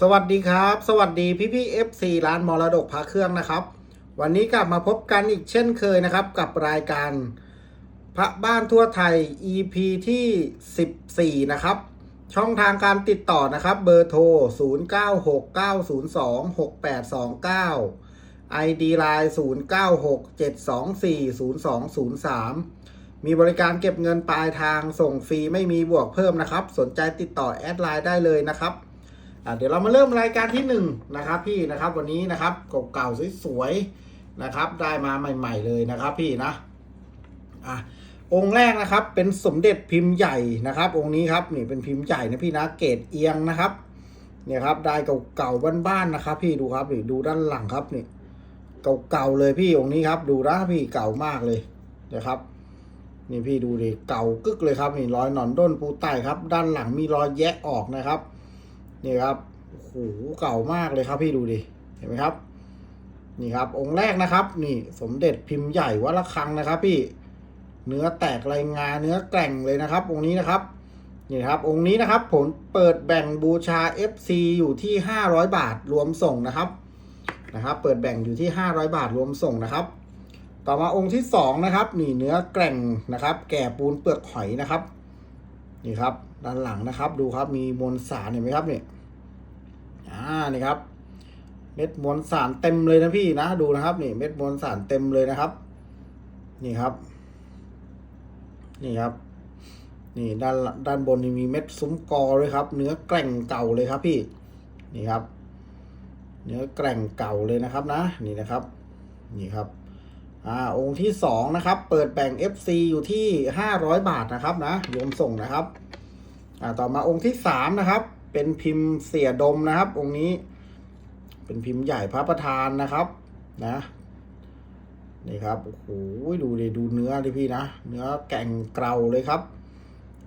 สวัสดีครับ สวัสดีพี่พี่เอฟซีร้านมรดกพระเครื่องนะครับ วันนี้กลับมาพบกันอีกเช่นเคยนะครับ กับรายการพระบ้านทั่วไทย EP ที่ 14 นะครับ ช่องทางการติดต่อนะครับ เบอร์โทร 0969026829 ID Line 0967240203 มีบริการเก็บเงินปลายทางส่งฟรีไม่มีบวกเพิ่มนะครับ สนใจติดต่อแอดไลน์ได้เลยนะครับ เดี๋ยวเรามาเริ่มรายการที่หนึ่งนะครับพี่นะครับวันนี้นะครับเก่าๆสวยๆนะครับ ได้มาใหม่ ๆเลยนะครับพี่นะอะองค์แรกนะครับเป็นสมเด็จพิมพ์ใหญ่นะครับ องค์นี้ครับนี่เป็นพิมพ์ใหญ่นะพี่นะเกรดเอียงนะครับเนี่ยครับได้เก่าๆบ้านๆนะครับ พี่ดูครับนี่ดูด้านหลังครับนี่เก่าๆเลยพี่องค์นี้ครับ ดูนะพี่เก่ามากเลยนะครับนี่พี่ดูดิเก่ากึกเลยครับนี่รอยหนอนด้นปูไตครับ ด้านหลังมีรอยแยะออกนะครับ นี่ครับโอ้โหเก่ามากเลยครับพี่ดูดิเห็นไหมครับ นี่ครับ องค์แรกนะครับ นี่สมเด็จพิมพ์ใหญ่วัดระฆังนะครับ พี่เนื้อแตกลายงาเนื้อแกร่งเลยนะครับ องค์นี้นะครับนี่ครับ องค์นี้นะครับ ผมเปิดแบ่งบูชา FC อยู่ที่ 500 บาทรวมส่งนะครับนะครับ เปิดแบ่งอยู่ที่ 500 บาทรวมส่งนะครับ ต่อมาองค์ที่สองนะครับนี่เนื้อแกร่งนะครับ แก่ปูนเปลือกหอยนะครับ นี่ครับ ด้านหลังนะครับ ดูครับมีมวลสารเห็นไหมครับเนี่ยอ่านี่ครับ เม็ดมวลสารเต็มเลยนะพี่นะดูนะครับนี่เม็ดมวลสารเต็มเลยนะครับ นี่ครับ นี่ครับ นี่ด้านด้านบนนี่มีเม็ดซุ้มกอเลยครับ เนื้อแกร่งเก่าเลยครับพี่นี่ครับ เนื้อแกร่งเก่าเลยนะครับนะ นี่นะครับ นี่ครับอ่าองค์ที่สองนะครับ เปิดแบ่ง FC อยู่ที่ห้าร้อยบาทนะครับนะรวมส่งนะครับ อ่าต่อมาองค์ที่สามนะครับ เป็นพิมพ์เสียดมนะครับ องค์นี้ เป็นพิมพ์ใหญ่พระประธานนะครับนะนี่ครับโอ้โหดูเลยดูเนื้อดิพี่นะเนื้อแก่งเกลาเลยครับ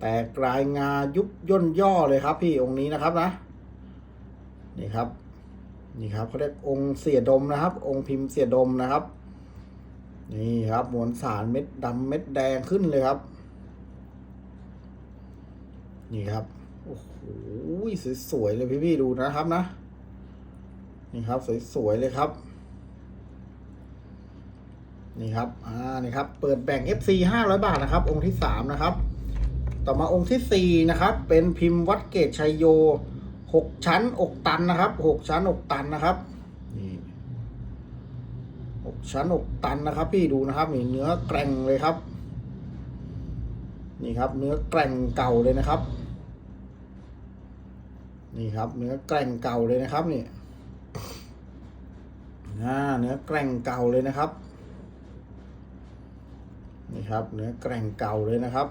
แตกกลายงายุบย่นย่อเลยครับ พี่องค์นี้นะครับนะนี่ครับนี่ครับเขาเรียกองค์เสียดมนะครับ องค์พิมพ์เสียดมนะครับ นี่ครับมวลสารเม็ดดำเม็ดแดงขึ้นเลยครับ นี่ครับ โอ้โหสวยๆเลยพี่ๆดูนะครับนะ นี่ครับสวยๆเลยครับ นี่ครับ อ่า นี่ครับ เปิดแบ่ง FC 500 บาทนะครับ องค์ที่ 3 นะครับ ต่อมาองค์ทีสี่ 4 นะครับ เป็นพิมพ์วัดเกตชัยโย 6 ชั้นอกตันนะครับ 6 ชั้นอกตันนะครับ นี่6ชั้นอกตันนะครับ พี่ดูนะครับนี่เนื้อแกร่งเลยครับนี่ครับเนื้อแกร่งเก่าเลยนะครับ นี่ครับ เนื้อแกร่งเก่าเลยนะครับนี่อ่าเนื้อแกร่งเก่าเลยนะครับ นี่ครับ เนื้อแกร่งเก่าเลยนะครับ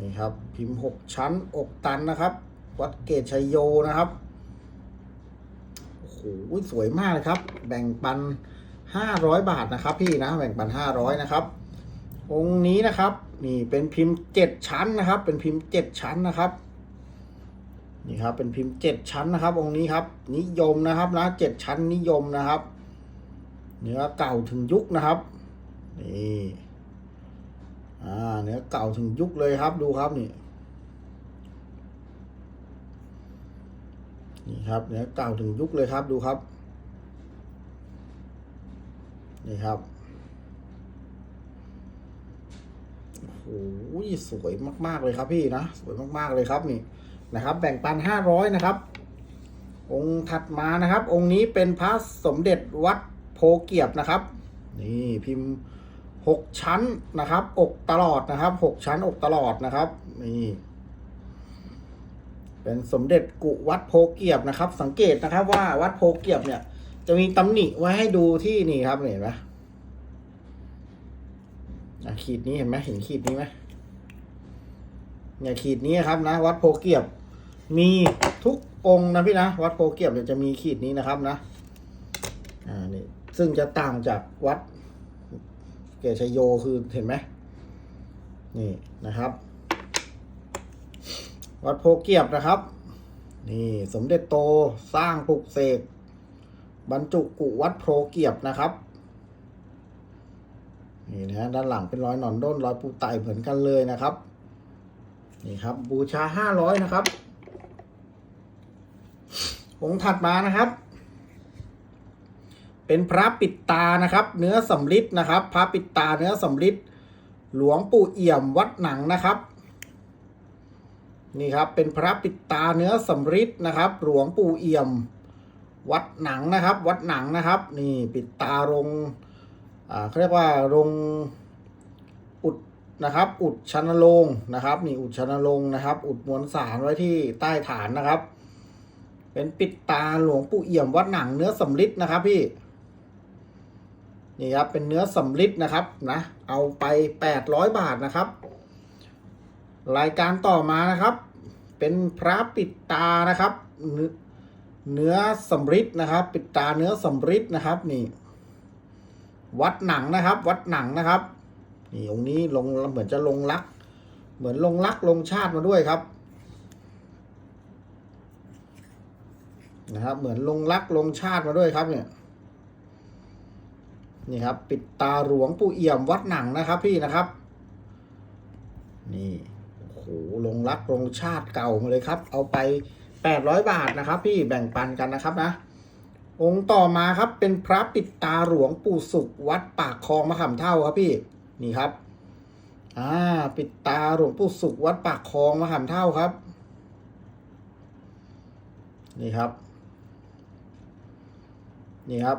นี่ครับ พิมพ์หกชั้นอกตันนะครับ วัดเกตชัยโยนะครับโอ้โหสวยมากเลยครับ แบ่งปันห้าร้อยบาทนะครับ พี่นะแบ่งปันห้าร้อยนะครับองค์นี้นะครับ นี่เป็นพิมพ์เจ็ดชั้นนะครับ เป็นพิมพ์เจ็ดชั้นนะครับ นี่ครับ เป็นพิมพ์เจ็ดชั้นนะครับ องค์นี้ครับ นิยมนะครับนะเจ็ดชั้นนิยมนะครับ เนื้อเก่าถึงยุคนะครับนี่อ่าเนื้อเก่าถึงยุคเลยครับดูครับนี่นี่ครับเนื้อเก่าถึงยุคเลยครับดูครับนี่ครับโอ้โหสวยมาก ๆ เลยครับพี่นะ สวยมาก ๆ เลยครับนี่ นะครับแบ่งปันห้าร้อยนะครับ องค์ถัดมานะครับ องค์นี้เป็นพระสมเด็จวัดโพเกียบนะครับ นี่พิมพ์หกชั้นนะครับ อกตลอดนะครับหกชั้นอกตลอดนะครับนี่เป็นสมเด็จกุวัดโพเกียบนะครับ สังเกตนะครับว่าวัดโพเกียบเนี่ย จะมีตำหนิไว้ให้ดูที่นี่ครับเห็นไหมขีดนี้เห็นไหมเห็นขีดนี้ไหม เนี่ยขีดนี้ครับนะ วัดโพเกียบ มีทุกองค์นะพี่นะวัดโพเกียบเนี่ยจะมีขีดนี้นะครับนะอ่านี่ซึ่งจะต่างจากวัดเกชโยคือเห็นไหมนี่นะครับ วัดโพเกียบนะครับ นี่สมเด็จโตสร้างปลุกเสกบรรจุกุวัดโพเกียบนะครับนี่นะด้านหลังเป็นรอยหนอนด้นรอยปูไตเหมือนกันเลยนะครับ นี่ครับ บูชาห้าร้อยนะครับ องค์ถัดมานะครับ เป็นพระปิดตานะครับ เนื้อสำริดนะครับ พระปิดตาเนื้อสำริดหลวงปู่เอี่ยมวัดหนังนะครับนี่ครับเป็นพระปิดตาเนื้อสำริดนะครับ หลวงปู่เอี่ยม วัดหนังนะครับ วัดหนังนะครับ นี่ปิดตารงอ่าเขาเรียกว่ารงอุด นะครับ อุดชันลงนะครับ นี่อุดชันลงนะครับ อุดมวลสารไว้ที่ใต้ฐานนะครับ เป็นปิดตาหลวงปู่เอี่ยมวัดหนังเนื้อสำริดนะครับพี่นี่ครับเป็นเนื้อสำริดนะครับนะเอาไปแปดร้อยบาทนะครับ รายการต่อมานะครับ เป็นพระปิดตานะครับ เนื้อเนื้อสำริดนะครับ ปิดตาเนื้อสำริดนะครับนี่ วัดหนังนะครับ วัดหนังนะครับ นี่องค์นี้ลงเหมือนจะลงรัก เหมือนลงรักลงชาติมาด้วยครับนะครับเหมือนลงรักลงชาติมาด้วยครับเนี่ยนี่ครับ ปิดตาหลวงปู่เอี่ยมวัดหนังนะครับ พี่นะครับ นี่โอ้โหลงรักลงชาติเก่ามาเลยครับ เอาไปแปดร้อยบาทนะครับ พี่แบ่งปันกันนะครับนะองค์ต่อมาครับเป็นพระปิดตาหลวงปู่สุขวัดปากคลองมะขามเท่าครับพี่ นี่ครับ อ่า ปิดตาหลวงปู่สุขวัดปากคลองมะขามเท่าครับ นี่ครับ นี่ครับ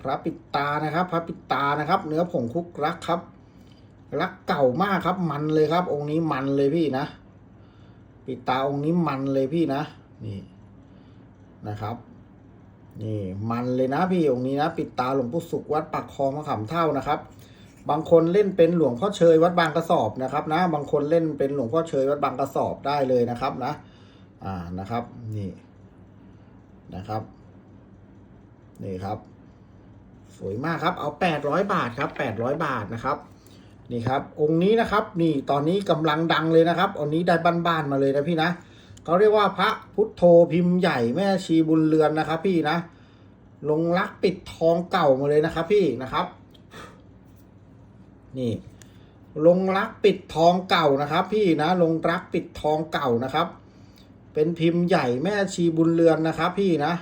พระปิดตานะครับ พระปิดตานะครับ เนื้อผงคุกรักครับ รักเก่ามากครับ มันเลยครับ องค์นี้มันเลยพี่นะ ปิดตาองค์นี้มันเลยพี่นะ นี่นะครับ นี่มันเลยนะพี่องค์นี้นะ ปิดตาหลวงปู่สุขวัดปากคลองมะขามเท่านะครับ บางคนเล่นเป็นหลวงพ่อเชยวัดบางกระสอบนะครับนะ บางคนเล่นเป็นหลวงพ่อเชยวัดบางกระสอบได้เลยนะครับนะ อ่านะครับ นี่นะครับ นี่ครับ สวยมากครับ เอาแปดร้อยบาทครับแปดร้อยบาทนะครับนี่ครับ องค์นี้นะครับ นี่ตอนนี้กำลังดังเลยนะครับ องค์นี้ได้บ้านๆมาเลยนะพี่นะ เขาเรียกว่าพระพุทโธพิมพ์ใหญ่แม่ชีบุญเรือนนะครับ พี่นะ ลงรักปิดทองเก่ามาเลยนะครับ พี่นะครับ นี่ ลงรักปิดทองเก่านะครับ พี่นะ ลงรักปิดทองเก่านะครับ เป็นพิมพ์ใหญ่แม่ชีบุญเรือนนะครับ พี่นะ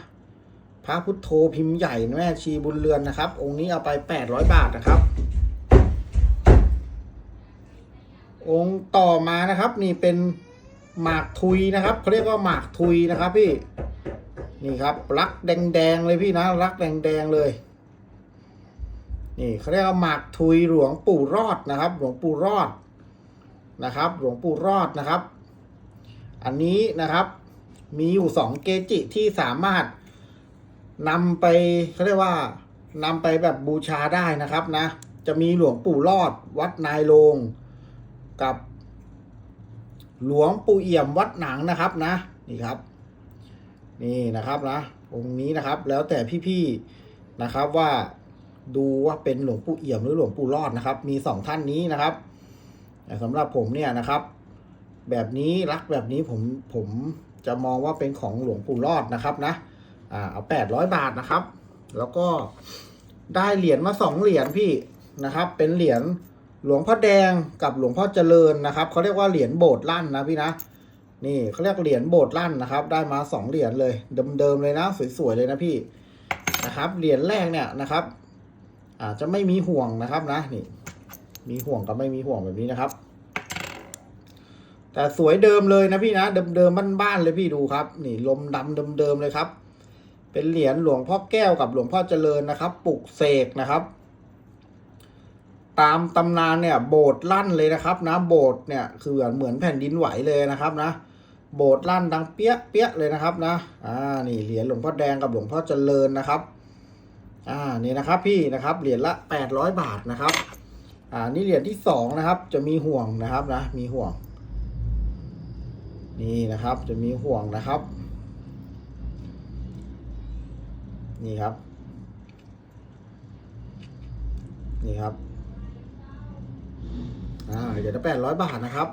พระพุทโธพิมพ์ใหญ่แม่ชีบุญเรือนนะครับ องค์นี้เอาไปแปดร้อยบาทนะครับ องค์ต่อมานะครับนี่เป็น หมากทุยนะครับเขาเรียกว่าหมากทุยนะครับพี่นี่ครับรักแดงๆเลยพี่นะรักแดงๆเลยนี่เขาเรียกว่าหมากทุยหลวงปู่รอดนะครับ หลวงปู่รอดนะครับ หลวงปู่รอดนะครับ อันนี้นะครับมีอยู่สองเกจิที่สามารถนำไปเขาเรียกว่านำไปแบบบูชาได้นะครับนะ จะมีหลวงปู่รอดวัดนายโรงกับ หลวงปู่เอี่ยมวัดหนังนะครับนะนี่ครับ นี่นะครับนะองค์นี้นะครับ แล้วแต่พี่ๆนะครับว่าดูว่าเป็นหลวงปู่เอี่ยมหรือหลวงปู่รอดนะครับ มีสองท่านนี้นะครับแต่สำหรับผมเนี่ยนะครับ แบบนี้รักแบบนี้ผมผมจะมองว่าเป็นของหลวงปู่รอดนะครับนะอ่าเอาแปดร้อยบาทนะครับ แล้วก็ได้เหรียญมาสองเหรียญพี่นะครับ เป็นเหรียญ หลวงพ่อแดงกับหลวงพ่อเจริญนะครับเขาเรียกว่าเหรียญโบสถ์ลั่นนะพี่นะนี่เขาเรียกเหรียญโบสถ์ลั่นนะครับ ได้มาสองเหรียญเลยเดิมๆเลยนะ สวยๆเลยนะพี่นะครับเหรียญแรกเนี่ยนะครับอาจจะไม่มีห่วงนะครับนะนี่ มีห่วงกับไม่มีห่วงแบบนี้นะครับ แต่สวยเดิมเลยนะพี่นะเดิมๆบ้านๆเลยพี่ดูครับ นี่ลมดำเดิมๆเลยครับ เป็นเหรียญหลวงพ่อแก้วกับหลวงพ่อเจริญนะครับปลุกเสกนะครับ ตามตำนานเนี่ยโบสถ์ลั่นเลยนะครับนะโบสถ์เนี่ยคือเหมือนแผ่นดินไหวเลยนะครับนะโบสถ์ลั่นดังเปี้ยเปี้ยเลยนะครับนะอ่านี่เหรียญหลวงพ่อแดงกับหลวงพ่อเจริญนะครับอ่านี่นะครับพี่นะครับเหรียญละแปดร้อยบาทนะครับอ่านี่เหรียญที่สองนะครับจะมีห่วงนะครับนะมีห่วง นี่นะครับจะมีห่วงนะครับ นี่ครับ นี่ครับ อ่าเหรียญละแปดร้อยบาทนะครับ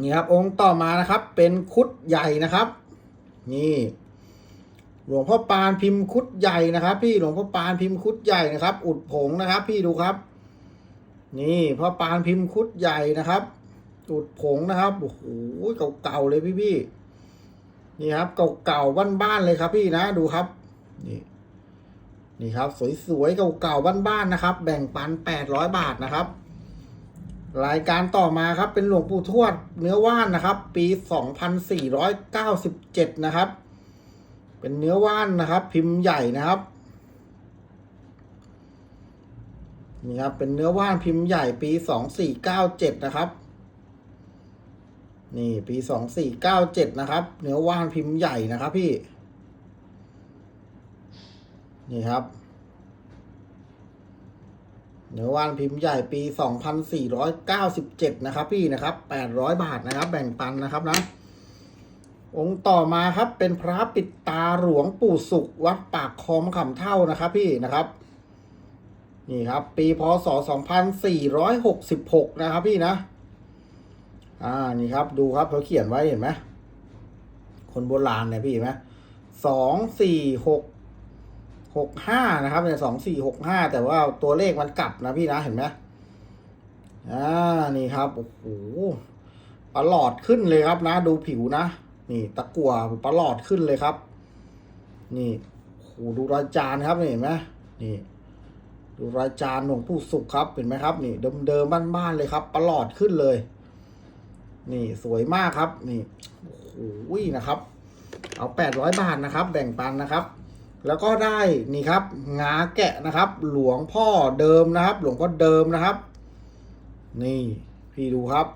นี่ครับ องค์ต่อมานะครับ เป็นคุดใหญ่นะครับ นี่ หลวงพ่อปานพิมพ์คุดใหญ่นะครับ พี่หลวงพ่อปานพิมพ์คุดใหญ่นะครับ อุดผงนะครับ พี่ดูครับ นี่พ่อปานพิมพ์คุดใหญ่นะครับจุดผงนะครับโอ้โหเก่าๆเลยพี่พี่นี่ครับเก่าๆบ้านๆเลยครับพี่นะดูครับ นี่ นี่ครับ สวยๆเก่าๆบ้านๆนะครับ แบ่งปันแปดร้อยบาทนะครับ รายการต่อมาครับเป็นหลวงปู่ทวดเนื้อว่านนะครับ ปีสองพันสี่ร้อยเก้าสิบเจ็ดนะครับ เป็นเนื้อว่านนะครับ พิมพ์ใหญ่นะครับนี่ครับเป็นเนื้อว่านพิมพ์ใหญ่ปีสองสี่เก้าเจ็ดนะครับ นี่ปีสองสี่เก้าเจ็ดนะครับ เนื้อว่านพิมพ์ใหญ่นะครับพี่ นี่ครับเนื้อว่านพิมพ์ใหญ่ปีสองพันสี่ร้อยเก้าสิบเจ็ดนะครับพี่นะครับแปดร้อยบาทนะครับ แบ่งปันนะครับนะ องค์ต่อมาครับเป็นพระปิดตาหลวงปู่สุขวัดปากคองขำเท่านะครับพี่นะครับ นี่ครับ ปีพศสองพันสี่ร้อยหกสิบหกนะครับพี่นะ อ่านี่ครับดูครับเขาเขียนไว้เห็นไหมคนโบราณเนี่ยพี่เห็นไหมสองสี่หก หกห้านะครับเนี่ยสองสี่หกห้าแต่ว่าตัวเลขมันกลับนะพี่นะเห็นไหมอ่านี่ครับโอ้โหประหลอดขึ้นเลยครับนะ ดูผิวนะ นี่ ตะกั่วประหลอดขึ้นเลยครับ นี่โอ้โหดูรอยจานครับเห็นไหมนี่ ดูรายจานหลวงปู่สุขครับเห็นไหมครับ นี่เดิมๆบ้านๆเลยครับประหลอดขึ้นเลย นี่สวยมากครับ นี่โอ้โหนะครับ เอาแปดร้อยบาทนะครับ แบ่งปันนะครับ แล้วก็ได้นี่ครับงาแกะนะครับ หลวงพ่อเดิมนะครับ หลวงพ่อเดิมนะครับ นี่พี่ดูครับ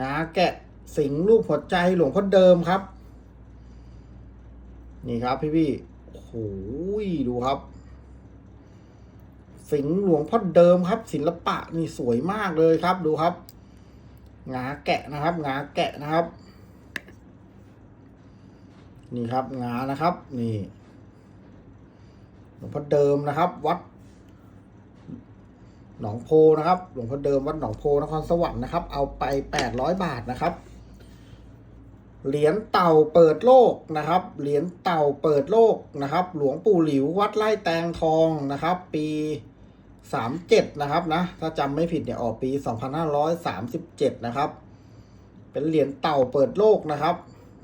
งาแกะสิงรูปหัวใจหลวงพ่อเดิมครับ นี่ครับพี่พี่โอ้โหดูครับ สิงห์หลวงพ่อเดิมครับ ศิลปะนี่สวยมากเลยครับดูครับงาแกะนะครับงาแกะนะครับ นี่ครับงานะครับ นี่หลวงพ่อเดิมนะครับ วัด หนองโพนะครับ หลวงพ่อเดิมวัดหนองโพนครสวรรค์นะครับ เอาไปแปดร้อยบาทนะครับ เหรียญเต่าเปิดโลกนะครับ เหรียญเต่าเปิดโลกนะครับ หลวงปู่หลิววัดไร่แตงทองนะครับ ปีสามเจ็ดนะครับนะ ถ้าจำไม่ผิดเนี่ยออกปีสองพันห้าร้อยสามสิบเจ็ดนะครับ เป็นเหรียญเต่าเปิดโลกนะครับ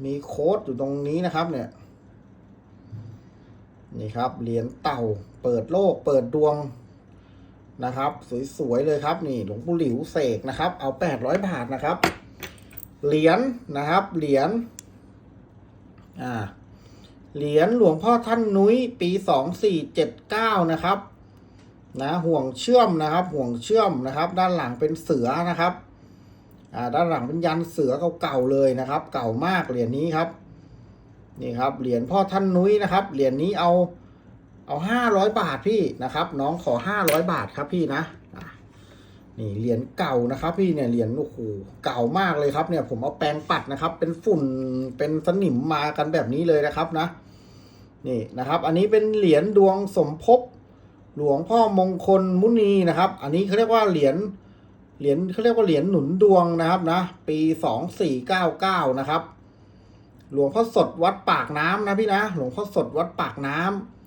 มีโค้ดอยู่ตรงนี้นะครับเนี่ย นี่ครับ เหรียญเต่า เปิดโลก เปิดดวงนะครับ สวยๆเลยครับ นี่ หลวงปู่หลิวเสกนะครับ เอาแปดร้อยบาทนะครับ เหรียญนะครับ เหรียญ อ่า เหรียญหลวงพ่อท่านนุ้ยปีสองสี่เจ็ดเก้านะครับ นะ ห่วงเชื่อมนะครับ ห่วงเชื่อมนะครับ ด้านหลังเป็นเสือนะครับ อ่าด้านหลังเป็นยันเสือเก่าๆเลยนะครับ เก่ามากเหรียญนี้ครับนี่ครับเหรียญพ่อท่านนุ้ยนะครับเหรียญนี้เอาเอาห้าร้อยบาทพี่นะครับ น้องขอห้าร้อยบาทครับพี่นะอะนี่เหรียญเก่านะครับ พี่เนี่ยเหรียญโอ้โหเก่ามากเลยครับเนี่ย ผมเอาแปรงปัดนะครับ เป็นฝุ่นเป็นสนิมมากันแบบนี้เลยนะครับนะ นี่นะครับ อันนี้เป็นเหรียญดวงสมภพหลวงพ่อมงคลมุนีนะครับ อันนี้เขาเรียกว่าเหรียญ เหรียญเขาเรียกว่าเหรียญหนุนดวงนะครับนะ ปีสองสี่เก้าเก้านะครับ หลวงพ่อสดวัดปากน้ำนะพี่นะ หลวงพ่อสดวัดปากน้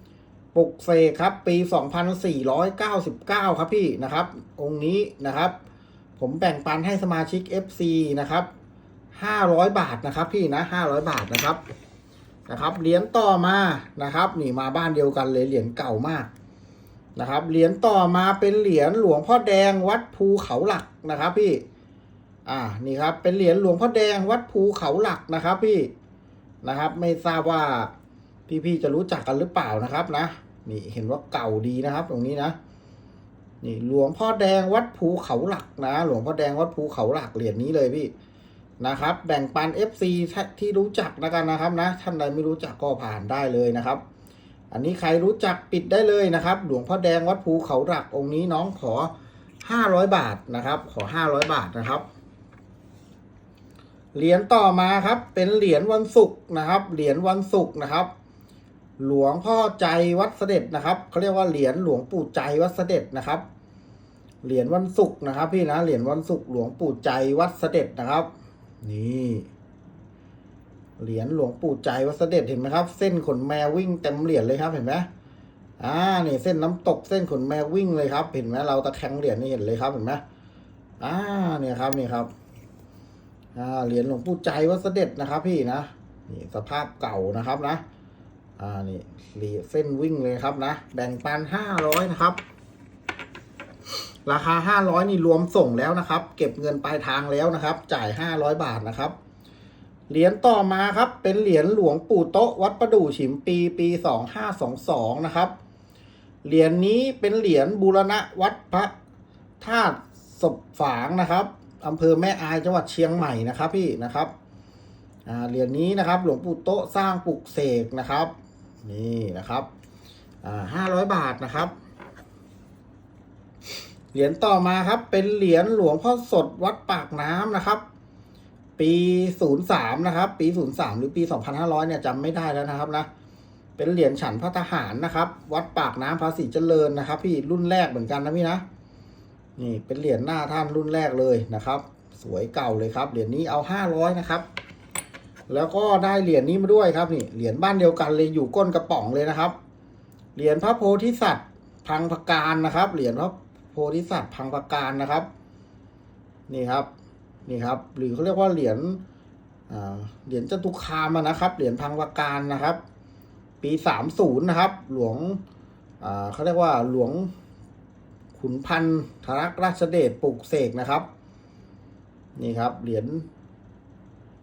ำปลุกเสกครับ ปี2499ครับพี่นะครับ องค์นี้นะครับ ผมแบ่งปันให้สมาชิก FC นะครับ500บาทนะครับ พี่นะ500บาทนะครับนะครับเหรียญต่อมานะครับ นี่มาบ้านเดียวกันเลยเหรียญเก่ามาก นะครับ เหรียญต่อมาเป็นเหรียญหลวงพ่อแดงวัดภูเขาหลักนะครับพี่ อ่า นี่ครับ เป็นเหรียญหลวงพ่อแดงวัดภูเขาหลักนะครับพี่นะครับ ไม่ทราบว่าพี่ๆจะรู้จักกันหรือเปล่านะครับนะ นี่เห็นว่าเก่าดีนะครับ ตรงนี้นะ นี่หลวงพ่อแดงวัดภูเขาหลักนะ หลวงพ่อแดงวัดภูเขาหลักเหรียญนี้เลยพี่นะครับ แบ่งปัน FC ที่รู้จักนะกันนะครับนะ ท่านใดไม่รู้จักก็ผ่านได้เลยนะครับ อันนี้ใครรู้จักปิดได้เลยนะครับ หลวงพ่อแดงวัดภูเขาหลักองค์นี้น้องขอ 500 บาทนะครับ ขอ 500 บาทนะครับเหรียญต่อมาครับ เป็นเหรียญวันศุกร์นะครับ เหรียญวันศุกร์นะครับ หลวงพ่อใจวัดเสด็จนะครับเขาเรียกว่าเหรียญหลวงปู่ใจวัดเสด็จนะครับ เหรียญวันศุกร์นะครับ พี่นะเหรียญวันศุกร์หลวงปู่ใจวัดเสด็จนะครับ นี่ เหรียญหลวงปู่ใจวัดเสด็จเห็นไหมครับ เส้นขนแมววิ่งเต็มเหรียญเลยครับเห็นไหมอ่านี่เส้นน้ำตกเส้นขนแมววิ่งเลยครับ เห็นไหมเราตะแคงเหรียญนี่เห็นเลยครับเห็นไหมอ่าเนี่ยครับนี่ครับอ่าเหรียญหลวงปู่ใจวัดเสด็จนะครับ พี่นะนี่สภาพเก่านะครับนะอ่านี่เหรียญเส้นวิ่งเลยครับนะแบ่งปันห้าร้อยนะครับ ราคาห้าร้อยนี่รวมส่งแล้วนะครับ เก็บเงินปลายทางแล้วนะครับ จ่ายห้าร้อยบาทนะครับ เหรียญต่อมาครับเป็นเหรียญหลวงปู่โต๊ะวัดประดู่ฉิมปีปีสองห้าสองสองนะครับ เหรียญนี้เป็นเหรียญบูรณะวัดพระธาตุศพฝางนะครับอำเภอแม่อายจังหวัดเชียงใหม่นะครับพี่นะครับเหรียญนี้นะครับหลวงปู่โต๊ะสร้างปลุกเสกนะครับ นี่นะครับห้าร้อยบาทนะครับ เหรียญต่อมาครับเป็นเหรียญหลวงพ่อสดวัดปากน้ำนะครับ ปีศูนย์สามนะครับ ปีศูนย์สามหรือปีสองพันห้าร้อยเนี่ยจำไม่ได้แล้วนะครับนะ เป็นเหรียญฉันพระทหารนะครับ วัดปากน้ำภาษีเจริญนะครับ พี่รุ่นแรกเหมือนกันนะพี่นะ นี่เป็นเหรียญหน้าท่านรุ่นแรกเลยนะครับ สวยเก่าเลยครับ เหรียญนี้เอาห้าร้อยนะครับ แล้วก็ได้เหรียญนี้มาด้วยครับนี่ เหรียญบ้านเดียวกันเลยอยู่ก้นกระป๋องเลยนะครับ เหรียญพระโพธิสัตว์พังพการนะครับ เหรียญพระโพธิสัตว์พังพการนะครับ นี่ครับ นี่ครับ หรือเขาเรียกว่าเหรียญเหรียญจตุคามนะครับ เหรียญพังพการนะครับ ปีสามศูนย์นะครับ หลวงเขาเรียกว่าหลวงขุนพันธ์ธรกราชเดชปลุกเสกนะครับ นี่ครับ เหรียญ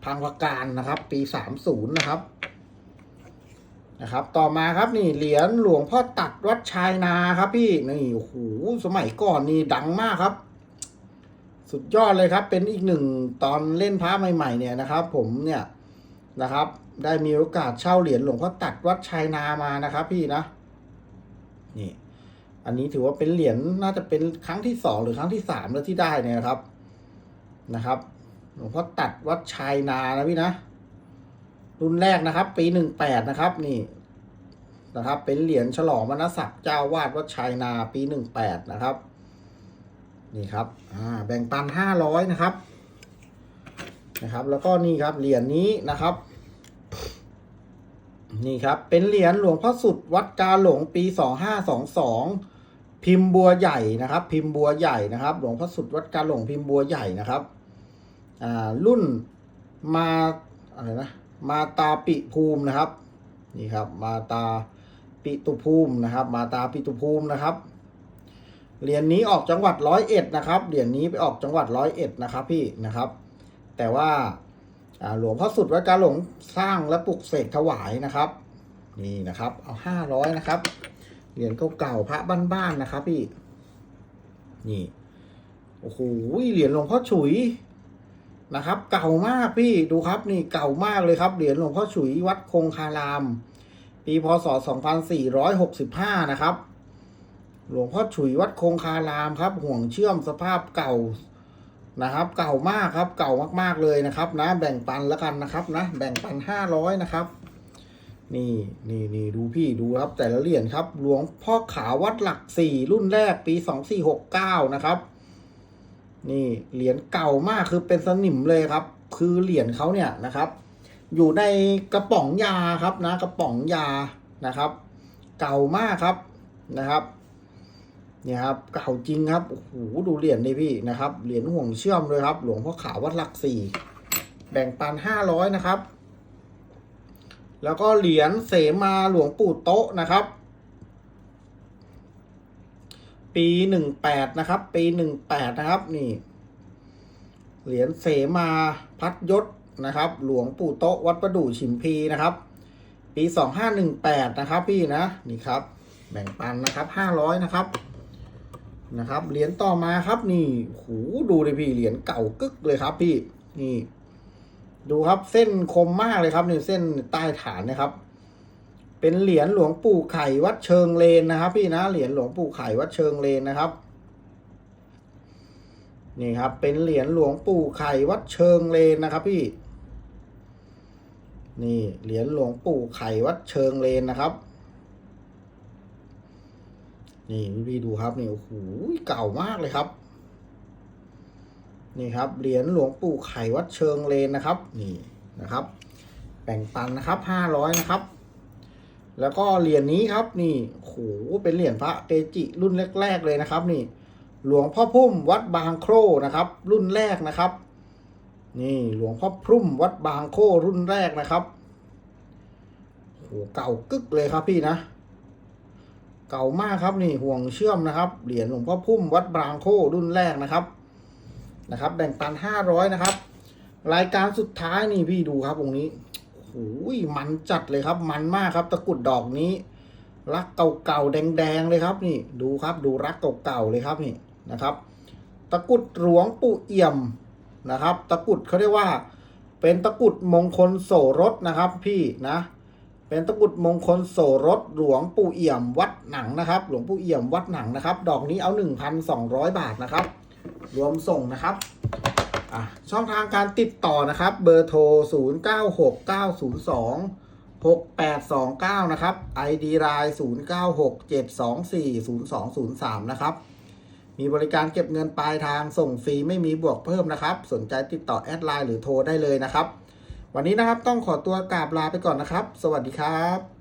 พังพการนะครับ ปีสามศูนย์นะครับนะครับ ต่อมาครับนี่เหรียญหลวงพ่อตัดวัดชายนาครับพี่นี่โอ้โหสมัยก่อนนี่ดังมากครับ สุดยอดเลยครับ เป็นอีกหนึ่งตอนเล่นพระใหม่ๆเนี่ยนะครับ ผมเนี่ยนะครับ ได้มีโอกาสเช่าเหรียญหลวงพ่อตัดวัดชายนามานะครับ พี่นะ นี่ อันนี้ถือว่าเป็นเหรียญน่าจะเป็นครั้งที่สองหรือครั้งที่สามแล้วที่ได้เนี่ยครับนะครับหลวงพ่อตัดวัดชายนานะพี่นะรุ่นแรกนะครับ ปีหนึ่งแปดนะครับ นี่นะครับ เป็นเหรียญฉลองมรณศักดิ์เจ้าวาดวัดชายนา ปีหนึ่งแปดนะครับ นี่ครับแบ่งปันห้าร้อยนะครับนะครับ แล้วก็นี่ครับเหรียญนี้นะครับ นี่ครับ เป็นเหรียญหลวงพ่อสุดวัดกาหลงปีสองห้าสองสองพิมพ์บัวใหญ่นะครับ พิมพ์บัวใหญ่นะครับ หลวงพ่อสุดวัดกาหลงพิมพ์บัวใหญ่นะครับอ่ารุ่นมาอะไรนะมาตาปิภูมินะครับ นี่ครับ มาตาปิตุภูมินะครับ มาตาปิตุภูมินะครับ เหรียญนี้ออกจังหวัดร้อยเอ็ดนะครับ เหรียญนี้ไปออกจังหวัดร้อยเอ็ดนะครับพี่นะครับ แต่ว่าอ่าหลวงพ่อสุดวัดกาหลงสร้างและปลุกเสกถวายนะครับ นี่นะครับ เอาห้าร้อยนะครับ เหรียญเก่าๆพระบ้านๆนะครับพี่ นี่ โอ้โห เหรียญหลวงพ่อฉุยนะครับ เก่ามากพี่ ดูครับ นี่เก่ามากเลยครับ เหรียญหลวงพ่อฉุยวัดคงคาราม ปีพศ 2465 นะครับ หลวงพ่อฉุยวัดคงคารามครับ ห่วงเชื่อมสภาพเก่านะครับ เก่ามากครับ เก่ามากๆเลยนะครับนะ แบ่งปันแล้วกันนะครับนะ แบ่งปันห้าร้อยนะครับ นี่นี่นี่ดูพี่ดูครับ แต่ละเหรียญครับ หลวงพ่อขาววัดหลักสี่รุ่นแรกปีสองสี่หกเก้านะครับ นี่เหรียญเก่ามากคือเป็นสนิมเลยครับ คือเหรียญเขาเนี่ยนะครับ อยู่ในกระป๋องยาครับนะ กระป๋องยานะครับ เก่ามากครับนะครับ เนี่ยครับเก่าจริงครับโอ้โหดูเหรียญนี่พี่นะครับเหรียญห่วงเชื่อมเลยครับ หลวงพ่อขาววัดหลักสี่แบ่งปันห้าร้อยนะครับ แล้วก็เหรียญเสมาหลวงปู่โต๊ะนะครับ ปีหนึ่งแปดนะครับ ปีหนึ่งแปดนะครับนี่ เหรียญเสมาพัดยศนะครับ หลวงปู่โต๊ะวัดประดู่ฉิมพีนะครับ ปีสองห้าหนึ่งแปดนะครับพี่นะนี่ครับ แบ่งปันนะครับห้าร้อยนะครับ นะครับ เหรียญต่อมาครับ นี่โหดูเลยพี่ เหรียญเก่ากึกเลยครับ พี่ นี่ ดูครับ เส้นคมมากเลยครับนี่เส้นใต้ฐานนะครับ เป็นเหรียญหลวงปู่ไข่วัดเชิงเลนนะครับ พี่นะ เหรียญหลวงปู่ไข่วัดเชิงเลนนะครับ นี่ครับ เป็นเหรียญหลวงปู่ไข่วัดเชิงเลนนะครับ พี่ นี่ เหรียญหลวงปู่ไข่วัดเชิงเลนนะครับ นี่พี่ดูครับนี่โอ้โหเก่ามากเลยครับ นี่ครับเหรียญหลวงปู่ไข่วัดเชิงเลนนะครับ นี่นะครับแบ่งปันนะครับห้าร้อยนะครับ แล้วก็เหรียญนี้ครับ นี่โอ้โหเป็นเหรียญพระเกจิรุ่นแรก ๆ เลยนะครับ นี่ หลวงพ่อพุ่มวัดบางโครนะครับ รุ่นแรกนะครับ นี่หลวงพ่อพุ่มวัดบางโครุ่นแรกนะครับโหเก่ากึกเลยครับพี่นะ เก่ามากครับนี่ห่วงเชื่อมนะครับ เหรียญหลวงพ่อพุ่มวัดบางโครุ่นแรกนะครับนะครับ แบ่งปันห้าร้อยนะครับ รายการสุดท้ายนี่พี่ดูครับองค์นี้โอ้ยมันจัดเลยครับ มันมากครับตะกุดดอกนี้ รักเก่าๆแดงๆเลยครับนี่ดูครับดูรักเก่าๆเลยครับนี่นะครับ ตะกุดหลวงปู่เอี่ยมนะครับ ตะกุดเขาเรียกว่า เป็นตะกุดมงคลโสรสนะครับพี่นะ เป็นตะกุดมงคลโสรสหลวงปู่เอี่ยมวัดหนังนะครับ หลวงปู่เอี่ยมวัดหนังนะครับ ดอกนี้เอา 1,200 บาทนะครับ รวมส่งนะครับช่องทางการติดต่อนะครับ เบอร์โทร 096902 6829 นะครับ ID ไลน์0967240203 นะครับ มีบริการเก็บเงินปลายทางส่งฟรีไม่มีบวกเพิ่มนะครับ สนใจติดต่อแอดไลน์หรือโทรได้เลยนะครับ วันนี้นะครับต้องขอตัวกราบลาไปก่อนนะครับ สวัสดีครับ